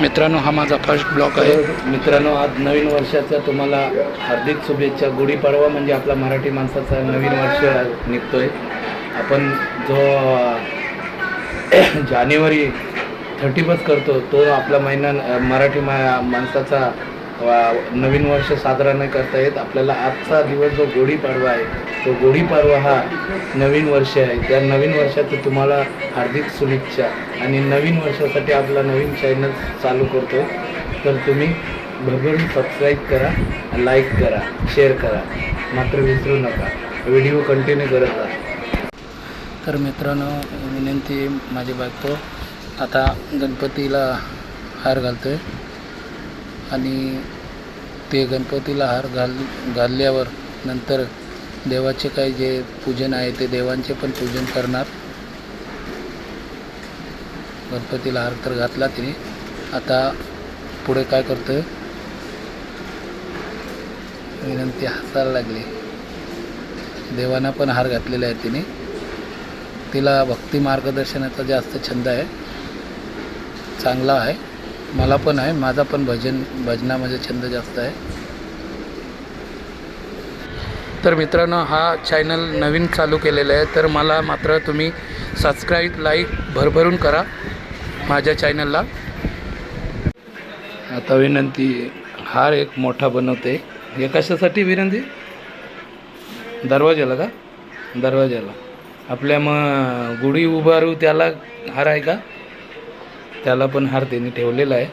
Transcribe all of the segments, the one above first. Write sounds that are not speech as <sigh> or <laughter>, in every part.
मित्रांनो हा माझा फर्स्ट ब्लॉग आहे. मित्रांनो आज नवीन वर्षाचा तुम्हाला हार्दिक शुभेच्छा. गुढीपाडवा म्हणजे आपला मराठी माणसाचा नवीन वर्ष निघतोय. आपण जो जानेवारी थर्टी फर्स्ट करतो तो आपला महिना मराठी मा माणसाचा नवीन वर्ष साजरा नाही करता येत. आपल्याला आजचा दिवस जो गुढीपाडवा आहे तो गुढीपाडवा हा नवीन वर्ष आहे. त्या नवीन वर्षाचं तुम्हाला हार्दिक शुभेच्छा. आणि नवीन वर्षासाठी आपला नवीन चॅनल चालू करतो. तर तुम्ही भरभरून सबस्क्राईब करा लाईक करा शेअर करा. मात्र विसरू नका. व्हिडिओ कंटिन्यू करत राहा तर मित्रांनो विनंती माझी बायको आता गणपतीला हार घालतो आहे आणि ते गणपतीला हार घाल घालल्यावर नंतर देवाचे काही जे पूजन आहे ते देवांचे पण पूजन करणार. गणपतीला हार तर घातला तिने. आता पुढे काय करतोय? विनंती हसायला लागली. देवांना पण हार घातलेला आहे तिने. तिला भक्ती मार्गदर्शनाचा जास्त छंद आहे. चांगला आहे. मला पण आहे. माझा पण भजन भजनामध्ये छंद जास्त आहे. तर मित्रांनो हा चॅनल नवीन चालू केलेला आहे तर मला मात्र तुम्ही सबस्क्राईब लाईक भरभरून करा माझ्या चॅनलला आता विनंती हार एक मोठा बनवते. हे कशासाठी विनंती? दरवाजाला का? दरवाजाला आपल्या मग गुढी उभारू त्याला हार आहे का? त्याला पण हार त्यांनी ठेवलेला आहे.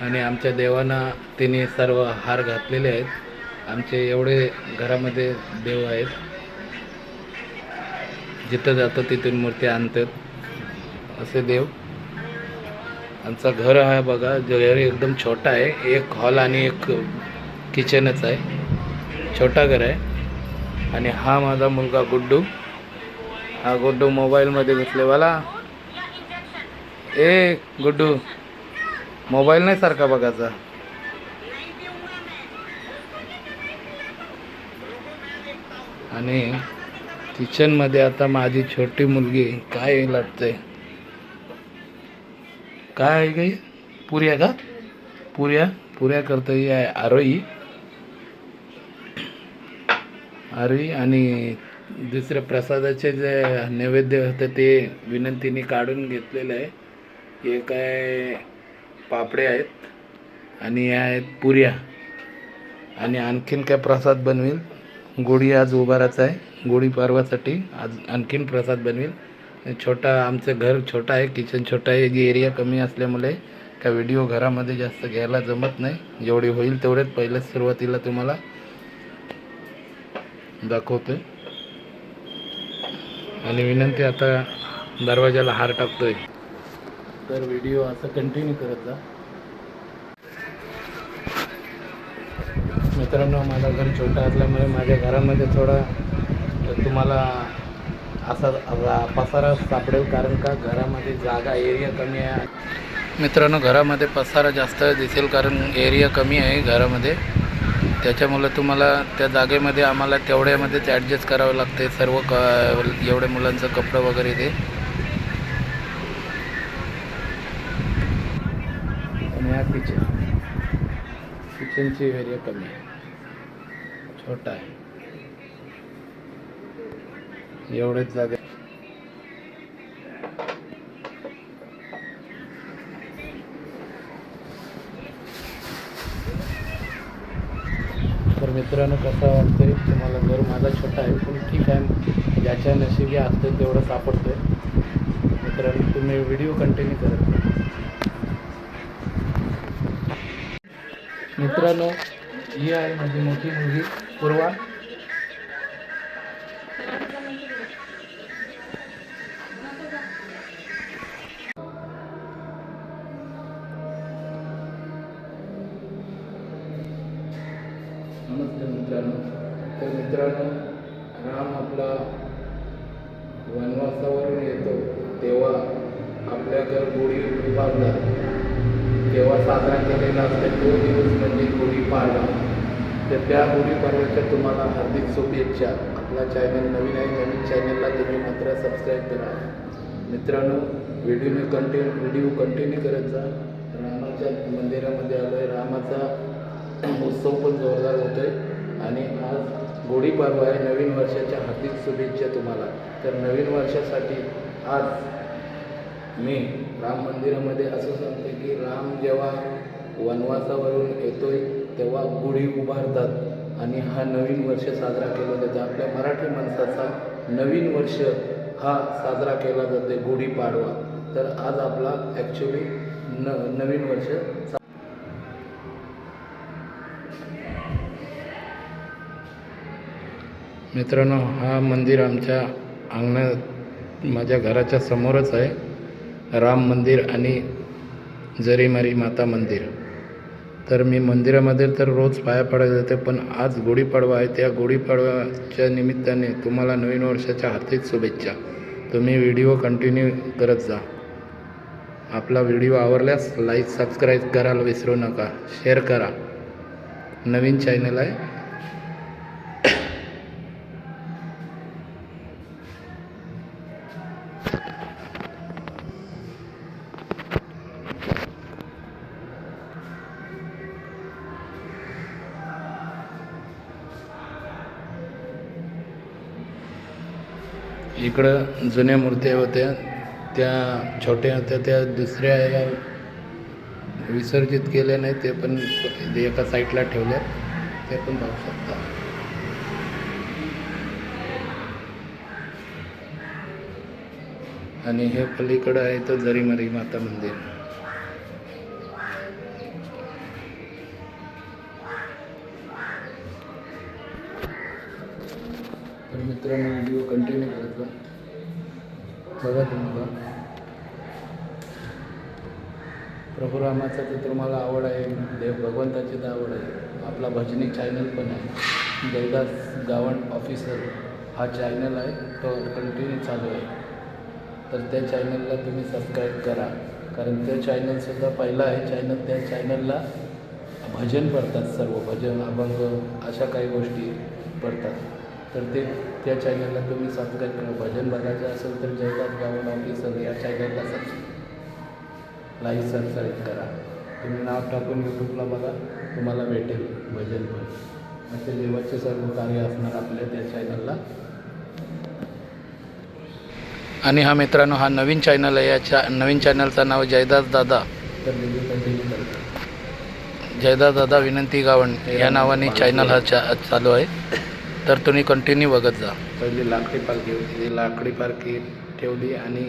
आणि आमच्या देवांना तिने सर्व हार घातलेले आहेत. आमचे एवढे घरामध्ये देव आहेत. जिथं जातं तिथून मूर्ती आणतात. असे देव. आमचा घर आहे बघा. घर एकदम छोटा आहे. एक हॉल आणि एक किचनच आहे. छोटा घर आहे. आणि हा माझा मुलगा गुड्डू. हा गुड्डू मोबाईलमध्ये घुसलेवाला ए गुड्डू. मोबाईल नाही सारखा बघायचा. आणि किचनमध्ये आता माझी छोटी मुलगी काय लढते काय आहे काही पुऱ्या का? पुऱ्या? पुऱ्या करतो ही आहे आरोई आरोई आणि दुसऱ्या प्रसादाचे जे नैवेद्य होतं ते विनंतीने काढून घेतलेलं आहे. हे काय पापडे आहेत आणि या आहेत पुऱ्या. आणि आणखीन काय प्रसाद बनवेल गुढी आज उभाराचा आहे. गुढी पाडवासाठी आज आणखीन प्रसाद बनवेल छोटा आमचं घर छोटा आहे किचन छोटा आहे जी एरिया कमी असल्यामुळे का व्हिडिओ घरामध्ये जास्त घ्यायला जमत नाही. जेवढे होईल तेवढेच पहिल्याच सुरुवातीला तुम्हाला दाखवतोय. आणि विनंती आता दरवाजाला हार टाकतोय. तर व्हिडिओ असं कंटिन्यू करत जा. मित्रांनो माझं घर छोटं असल्यामुळे माझ्या घरामध्ये थोडा तुम्हाला असा पसारा सापडेल कारण का घरामध्ये जागा एरिया कमी आहे. मित्रांनो घरामध्ये पसारा जास्त दिसेल कारण एरिया कमी आहे घरामध्ये. त्याच्यामुळं तुम्हाला त्या जागेमध्ये आम्हाला तेवढ्यामध्येच ॲडजस्ट करावं लागते. सर्व क एवढ्या मुलांचं कपडं वगैरे ते आणि हा किचन त्यांची एरिया कमी आहे. छोटा आहे. एवढेच जागे. तर मित्रांनो कसं वाटतंय? तुम्हाला घर माझा छोटा आहे पण ठीक आहे. ज्याच्या नशिबी असतं तेवढं सापडतोय. मित्रांनो तुम्ही व्हिडिओ कंटिन्यू करत मित्रांनो ही आहे माझी मोठी मुलगी पूर्वा. नमस्कार मित्रांनो. तर मित्रांनो राम आपला वनवासावरून येतो. तेव्हा आपल्या घर गुढी उभारला. तेव्हा साजरा केलेला असते तो दिवस म्हणजे गुढीपाडवा तर त्या गुढीपाडव्याच्या तुम्हाला हार्दिक शुभेच्छा. आपला चॅनल नवीन आहे नवीन चॅनलला तुम्ही मात्र सबस्क्राईब करा. मित्रांनो व्हिडिओने कंटिन्यू व्हिडिओ कंटिन्यू करत जा. रामाच्या मंदिरामध्ये आलो आहे रामाचा उत्सव पण जोरदार होतो आहे आणि आज गुढीपाडवा आहे. नवीन वर्षाच्या हार्दिक शुभेच्छा तुम्हाला. तर नवीन वर्षासाठी आज मी राम मंदिरामध्ये असं सांगते की राम जेव्हा वनवासावरून येतोय तेव्हा गुढी उभारतात. आणि हा नवीन वर्ष साजरा केला जातो. आपल्या मराठी माणसाचा नवीन वर्ष हा साजरा केला जातो गुढीपाडवा तर आज आपला ॲक्च्युली न नवीन वर्ष मित्रांनो हा मंदिर आमच्या अंगणात माझ्या घराच्या समोरच आहे. राम मंदिर आणि जरीमारी माता मंदिर. तर मी मंदिरामध्ये तर रोज पाया पडायला जाते पण आज गुढीपाडवा आहे. त्या गुढीपाडव्याच्या निमित्ताने तुम्हाला नवीन वर्षाच्या हार्दिक शुभेच्छा. तुम्ही व्हिडिओ कंटिन्यू करत जा. आपला व्हिडिओ आवडल्यास लाईक सबस्क्राईब करायला विसरू नका. शेअर करा. नवीन चॅनल आहे. इकडं जुन्या मूर्त्या होत्या त्या छोट्या होत्या त्या दुसऱ्या या विसर्जित केल्या नाही ते पण एका साईडला ठेवल्या ते पण पाहू शकता. आणि हे पलीकडं आहे तर जरीमरी माता मंदिर. मित्रांनो व्हिडिओ कंटिन्यू करत जा. बघा तुम्हाला. प्रभुरामाचा तर तुम्हाला आवड आहे देव भगवंताची तर आवड आहे. आपला भजनी चॅनल पण आहे. देवदास गावण ऑफिसर हा चॅनल आहे तो कंटिन्यू चालू आहे. तर त्या चॅनलला तुम्ही सबस्क्राईब करा. कारण त्या चॅनलसुद्धा पहिला आहे. चॅनल त्या चॅनलला भजन पडतात सर्व. भजन अभंग अशा काही गोष्टी पडतात. तर ते त्या चॅनलला तुम्ही सबस्क्राईब करा. भजन बघायचं असेल तर जयदास गावण ऑफिसर या चॅनलला सब लाईक सबस्क्राईब करा. तुम्ही नाव टाकून यूट्यूबला बघा. तुम्हाला भेटेल भजन पण. असे देवाचे सर्व कार्य असणार आपल्या त्या चॅनलला आणि हा मित्रांनो हा नवीन चॅनल आहे. या चा नवीन चॅनलचं नाव जयदास दादा. तर व्हिडिओ कंटिन्यू करतो. जयदास दादा विनंती गावण या नावाने चॅनल हा चा चालू आहे. तर तुम्ही कंटिन्यू बघत जा. पहिली लाकडी पालखी होती ती लाकडी पालखी ठेवली आणि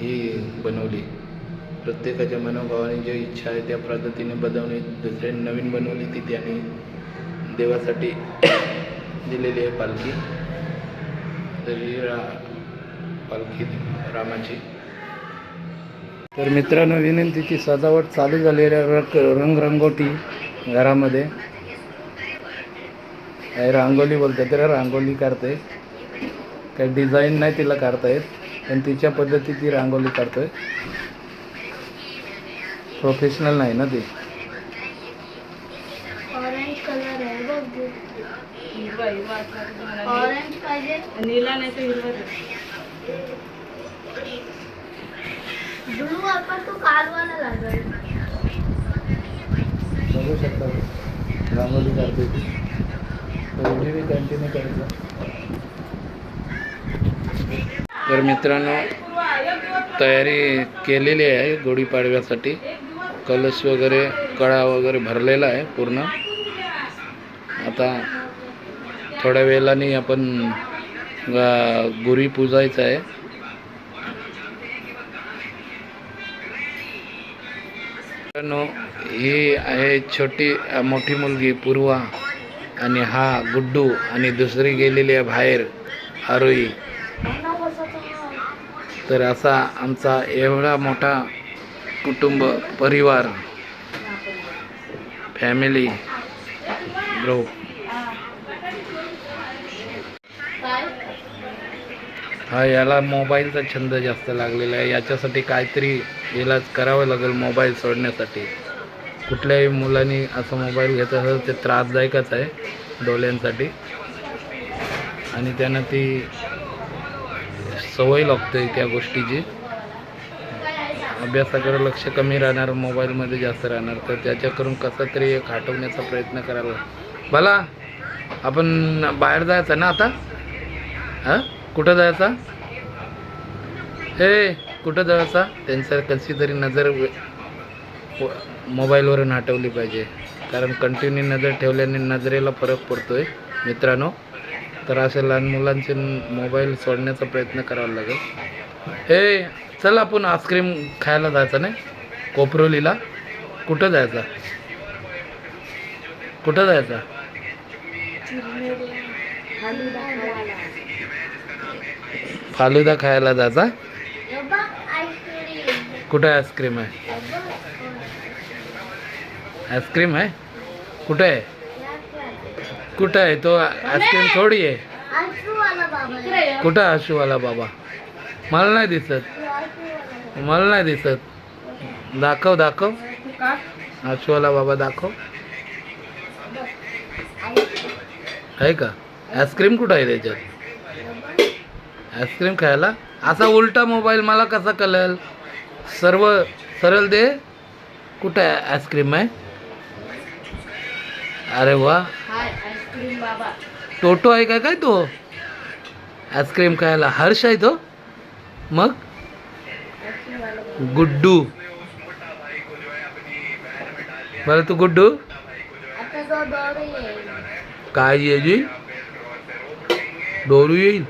ही बनवली. प्रत्येकाच्या मनोभावाने जी इच्छा आहे त्या पद्धतीने बनवली. दुसऱ्याने नवीन बनवली ती त्याने. देवासाठी <coughs> दिलेली आहे पालखी. तर ही रा पालखी रामाची. तर मित्रांनो विनंतीची सजावट चालू झालेल्या रंग रंगरंगोटी घरामध्ये. काही रांगोळी बोलते तर रांगोळी काढते. काही डिझाईन नाही तिला काढता येत पण तिच्या पद्धती ती रांगोळी काढतोय. प्रोफेशनल नाही ना ती. ऑरेंज कलर आहे बघ हिरवा हिरवा ऑरेंज पाहिजे. नील- नीला नाही तर हिरवा. ब्लू आपण तो कालवाला लागेल. बघू शकता. रांगोळी काढते ती. तर व्हिडिओ कंटिन्यू करायचा तर मित्रांनो तयारी केलेली आहे गुढीपाडव्यासाठी. कलश वगैरे कळा वगैरे भरलेला आहे पूर्ण. आता थोड्या वेळाने आपण गुरी पूजायचं आहे. मित्रांनो ही आहे छोटी मोठी मुलगी पूर्वा. आणि हा गुड्डू आणि दुसरी गेलेली आहे बाहेर आरोई तर असा आमचा एवढा मोठा कुटुंब परिवार फॅमिली ग्रुप हा याला मोबाईलचा छंद जास्त लागलेला आहे. याच्यासाठी काहीतरी इलाज करावं लागेल मोबाईल सोडण्यासाठी. कुठल्याही मुलांनी असं मोबाईल घेत असेल ते त्रासदायकच आहे डोळ्यांसाठी. आणि त्यांना ती सवय लागते त्या गोष्टीची. अभ्यासाकडे लक्ष कमी राहणार मोबाईलमध्ये जास्त राहणार. तर त्याच्याकडून कसं तरी एक हटवण्याचा प्रयत्न करायला भला आपण बाहेर जायचं ना आता? हां? कुठं जायचा? हे कुठं जायचा? त्यांचं कशी तरी नजर मोबाईलवरून हटवली पाहिजे. कारण कंटिन्यू नजर ठेवल्याने नजरेला फरक पडतोय मित्रांनो. तर असे लहान मुलांचे मोबाईल सोडण्याचा प्रयत्न करावा लागेल. हे चल आपण आईस्क्रीम खायला जायचं नाही? कोपरोलीला. कुठं जायचं? कुठं जायचं? फालुदा खायला जायचा? कुठं आईस्क्रीम आहे? आईस्क्रीम आहे कुठं आहे कुठं आहे तो आईस्क्रीम थोडी आहे कुठं आशूवाला बाबा? मला नाही दिसत. मला नाही दिसत. दाखव दाखव. आशूवाला बाबा दाखव. आहे का? आईस्क्रीम कुठं आहे त्याच्यात? आईस्क्रीम खायला? असा उलटा मोबाईल मला कसा कळेल? सर्व सरळ दे. कुठं आहे आईस्क्रीम आहे? अरे वा. टोटो आहे का काय तो? आईस्क्रीम खायला. हर्ष आहे तो. मग? गुड्डू. बरं तू गुड्डू? काय येईल? दोरू येईल?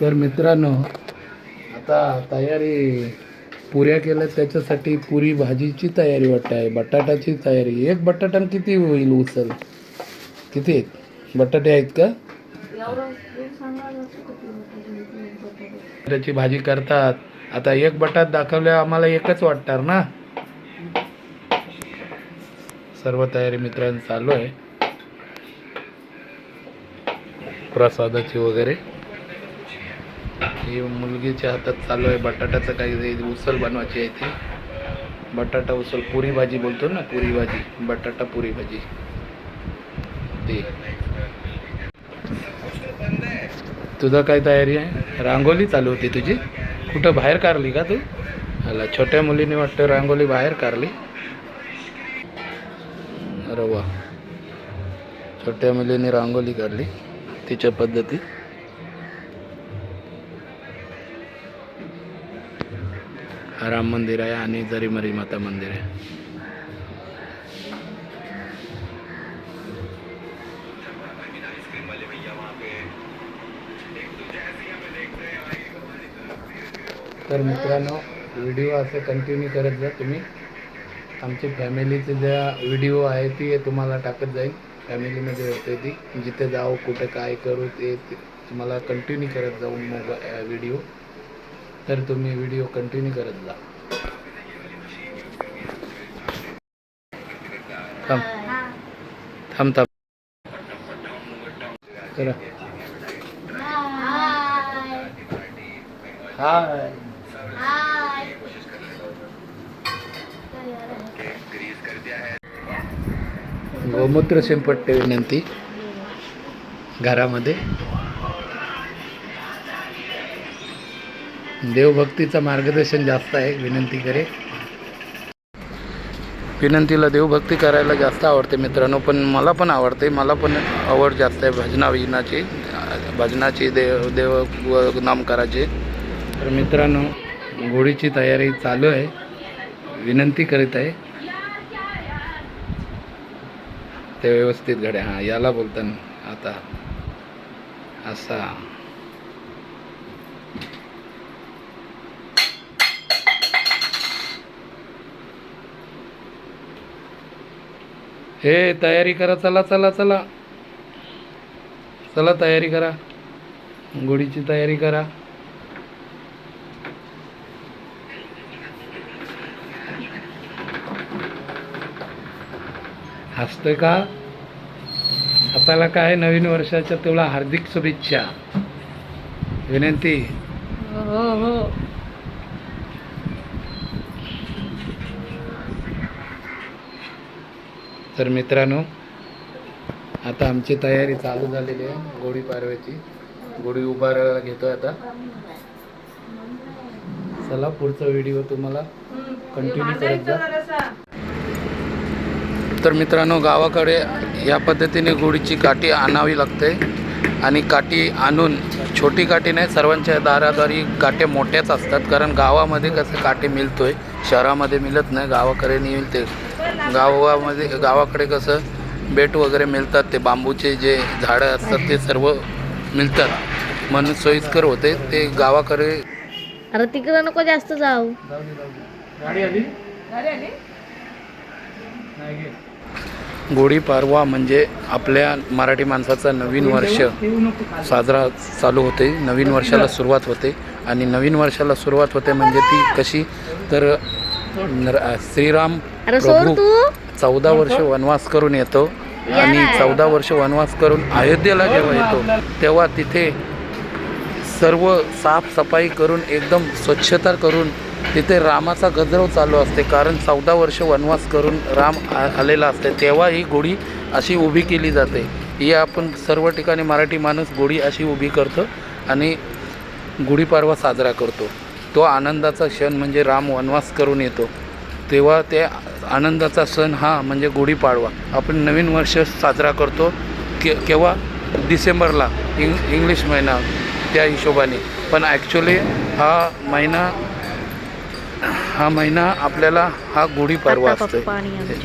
तर मित्रांनो आता तयारी पुऱ्या केल्या त्याच्यासाठी पुरी भाजीची तयारी वाटत आहे बटाटाची तयारी. एक बटाटा किती होईल उचल किती आहेत? बटाटे आहेत का? बटाट्याची भाजी करतात. आता एक बटाट दाखवल्या आम्हाला एकच वाटणार ना? सर्व तयारी मित्रांनो चालू आहे. प्रसादाची वगैरे. ही मुलगीच्या हातात चालू आहे. बटाट्याचं काही उसल बनवायची आहे ती. बटाटा उसल पुरी भाजी बोलतो ना पुरी भाजी. बटाटा पुरी भाजी. ते. तुझं काय तयारी आहे? रांगोली चालू होती तुझी? कुठं बाहेर काढली का तू? हला छोट्या मुलीने वाटतं रांगोली बाहेर काढली. अरे वा. छोट्या मुलीने रांगोली काढली. तिच्या पद्धती. राम मंदिर आहे आणि जरीमरी माता मंदिर आहे. तर मित्रांनो व्हिडिओ असे कंटिन्यू करत जा तुम्ही. आमची फॅमिलीचे ज्या व्हिडिओ आहे ती तुम्हाला टाकत जाईल. फॅमिलीमध्ये होते ती. जिथे जाऊ कुठे काय करू ते तुम्हाला कंटिन्यू करत जाऊ मोबा व्हिडिओ तर तुम्ही व्हिडिओ कंटिन्यू करत जा. थांब. थांब थांब. हाय गोमूत्र शिंपट विनंती. घरामध्ये. देवभक्तीचं मार्गदर्शन जास्त आहे विनंती करे विनंतीला देवभक्ती करायला जास्त आवडते मित्रांनो पण मला पण आवडते मला पण आवड जास्त आहे भजना विजनाची भजनाची देव देव नाम करायचे तर मित्रांनो घोडीची तयारी चालू आहे. विनंती करीत आहे. ते व्यवस्थित घड्या हां याला बोलताना आता असा. हे तयारी करा चला चला चला. चला तयारी करा. गुढीची तयारी करा. हसतोय का? आपल्याला काय नवीन वर्षाच्या तुला हार्दिक शुभेच्छा. विनंती. हो हो. तर मित्रांनो आता आमची तयारी चालू झालेली आहे गुढी पारव्याची. गुढी उभारायला घेतोय आता. चला पुढचा व्हिडिओ तुम्हाला कंटिन्यू करत जा. तर मित्रांनो गावाकडे या पद्धतीने गुढीची काठी आणावी लागते आणि काठी आणून छोटी काठी नाही सर्वांच्या दारादारी काटे मोठ्याच असतात. कारण गावामध्ये कसं काठी मिळतोय शहरामध्ये मिळत नाही गावाकडे मिळते. गावामध्ये गावाकडे कसं बेट वगैरे मिळतात ते बांबूचे जे झाडं असतात ते सर्व मिळतात. म्हणून सोयीस्कर होते ते गावाकडे अरे तिकडं नको जास्त जाऊ. गुढीपाडवा म्हणजे आपल्या मराठी माणसाचा नवीन वर्ष. साजरा चालू होते नवीन वर्षाला सुरुवात होते आणि नवीन वर्षाला सुरुवात होते म्हणजे ती कशी? तर श्रीराम अरे सोड प्रभू तू? चौदा वर्ष वनवास करून येतो आणि चौदा वर्ष वनवास करून अयोध्येला जेव्हा येतो तेव्हा तिथे सर्व साफसफाई करून एकदम स्वच्छता करून तिथे रामाचा गजरव चालू असते. कारण चौदा वर्ष वनवास करून राम आ- आलेला असते. तेव्हा ही गुढी अशी उभी केली जाते. ही आपण सर्व ठिकाणी मराठी माणूस गुढी अशी उभी करतो आणि गुढीपाडवा साजरा करतो. तो आनंदाचा क्षण म्हणजे राम वनवास करून येतो. तेव्हा ते आनंदाचा सण हा म्हणजे गुढीपाडवा आपण नवीन वर्ष साजरा करतो. के केव्हा? डिसेंबरला. इंग इंग्लिश महिना त्या हिशोबाने. पण ॲक्च्युली हा महिना हा महिना आपल्याला हा गुढीपाडवा असतो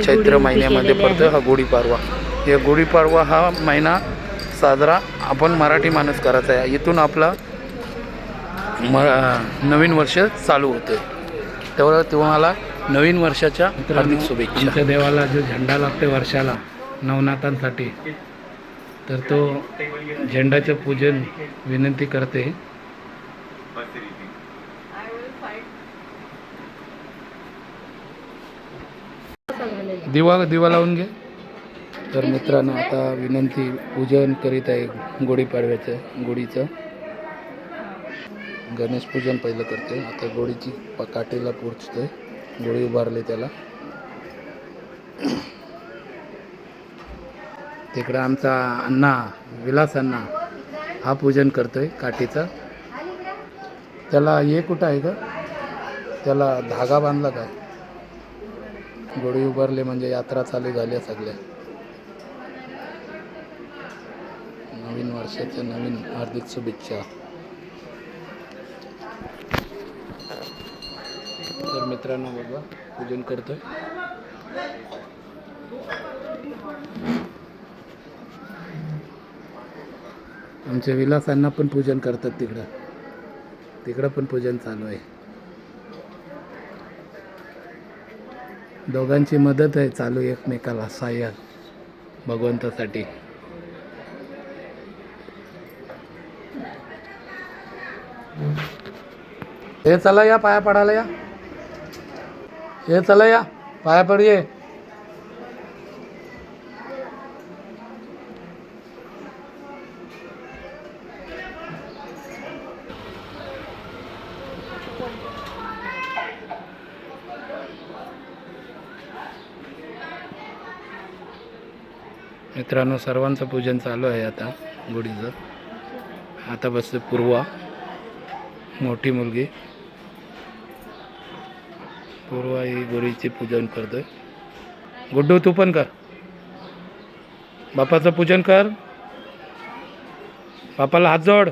चैत्र महिन्यामध्ये पडतो हा गुढीपाडवा या गुढीपाडवा हा महिना साजरा आपण मराठी माणूस करायचा आहे. इथून आपला म नवीन वर्ष चालू होते तेवढं तुम्हाला नवीन वर्षाच्या हार्दिक शुभेच्छा. आमच्या देवाला जो झेंडा लागते वर्षाला नवनाथांसाठी तर तो झेंडाचं पूजन विनंती करते. दिवा दिवा लावून घे. तर मित्रांनो आता विनंती पूजन करीत आहे गुढीपाडव्याचं गुढीचं. गणेश पूजन पहिलं करते. आता गोडीची प- काठीला पोचतोय गोळी उभारली त्याला. तिकडं आमचा अण्णा विलास अण्णा हा पूजन करतोय काठीचा. त्याला हे कुठं आहे का त्याला धागा बांधला काय? गोळी उभारले म्हणजे यात्रा चालू झाल्या सगळ्या. नवीन वर्षाच्या नवीन हार्दिक शुभेच्छा तर मित्रांनो बघा पूजन करतोय. आमच्या विलासांना पण पूजन करतात तिकडं. तिकडं पण पूजन चालू आहे. दोघांची मदत आहे चालू एकमेकाला सहाय्य भगवंतासाठी. हे चला या पाया पडायला या. हे चला या पाया पड मित्रांनो सर्वांचं पूजन चालू आहे आता गुढीचं. आता बसते पूर्वा मोठी मुलगी. पूर्वा ही गुढीचे पूजन करतोय. गुड्डू तू पण कर. बापाचं पूजन कर. बापाला हात जोड.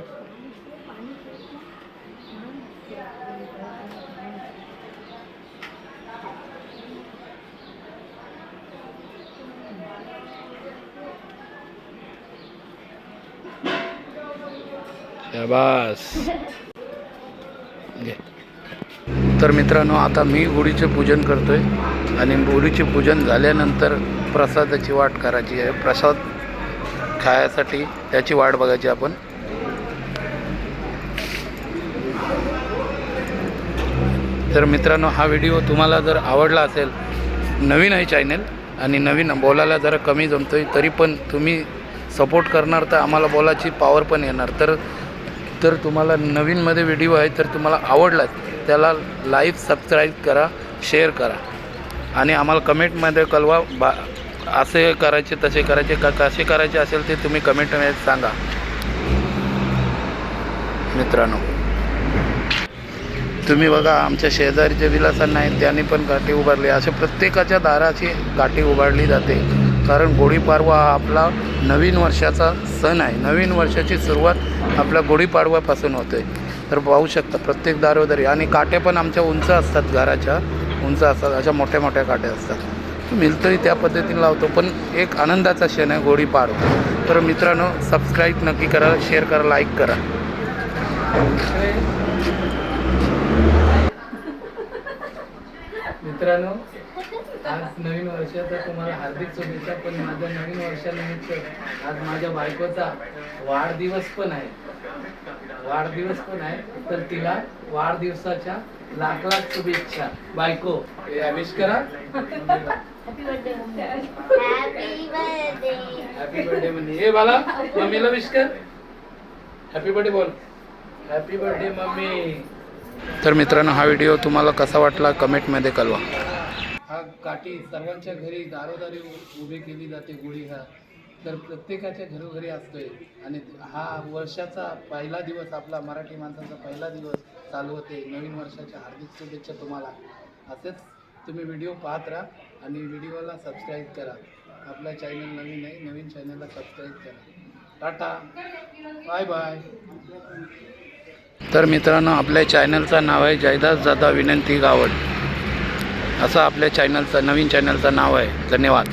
शाबास. तर मित्रांनो आता मी गुढीचे पूजन करतो आहे आणि गुढीचे पूजन झाल्यानंतर प्रसादाची वाट करायची आहे. प्रसाद खायासाठी त्याची वाट बघायची आपण. तर मित्रांनो हा व्हिडिओ तुम्हाला जर आवडला असेल नवीन आहे चॅनेल आणि नवीन बोलायला जरा कमी जमतो आहे तरी पण तुम्ही सपोर्ट करणार तर आम्हाला बोलायची पॉवर पण येणार. तर तर तुम्हाला नवीनमध्ये व्हिडिओ आहे तर तुम्हाला आवडला त्याला लाईव्ह सबस्क्राईब करा शेअर करा. आणि आम्हाला कमेंटमध्ये कळवा बा असे करायचे तसे करायचे का कसे करायचे असेल ते तुम्ही कमेंटमध्ये सांगा. मित्रांनो तुम्ही बघा आमच्या शेजारी जे विलासांना आहेत त्यांनी पण गाठी उभारली. असे प्रत्येकाच्या दाराची गाठी उभारली जाते. कारण गुढीपाडवा हा आपला नवीन वर्षाचा सण आहे. नवीन वर्षाची सुरुवात आपल्या गुढीपाडव्यापासून होते. तर पाहू शकता प्रत्येक दारोदारी. आणि काटे पण आमच्या उंच असतात घराच्या उंच असतात अशा मोठ्या मोठ्या काट्या असतात. मिळतोही त्या पद्धतीने लावतो पण एक आनंदाचा क्षण आहे गुढीपाडवा तर मित्रांनो सबस्क्राईब नक्की करा शेअर करा लाईक करा. मित्रांनो आज नवीन वर्षाचा तुम्हाला हार्दिक शुभेच्छा पण माझ्या नवीन वर्षानिमित्त आज माझ्या बायकोचा वाढदिवस पण आहे. वाढदिवस पण आहे तर तिला वाढदिवसाच्या लाख लाख शुभेच्छा. बायको विश करा. हॅपी बर्थडे हॅपी बर्थडे म्हणजे हे बाला मम्मीला विश कर. हॅपी बर्थडे बोल. Happy birthday mummy. तर मित्रांनो हा व्हिडिओ तुम्हाला कसा वाटला? कमेंटमध्ये कळवा. हा काठी सर्वांच्या घरी दारोदारी उभी केली जाते गुढी हा तर प्रत्येकाच्या घरोघरी असतोय. आणि हा वर्षाचा पहिला दिवस आपला मराठी माणसाचा पहिला दिवस चालू होते. नवीन वर्षाच्या हार्दिक शुभेच्छा तुम्हाला. असेच तुम्ही व्हिडिओ पाहत राहा आणि व्हिडिओला सबस्क्राईब करा. आपला चॅनल नवीन आहे नवीन चॅनलला सबस्क्राईब करा. टाटा. Bye bye. तर मित्रांनो आपल्या चॅनलचं नाव आहे जयदास जादा विनंती गावड. असं आपल्या चॅनलचं नवीन चॅनलचं नाव आहे. धन्यवाद.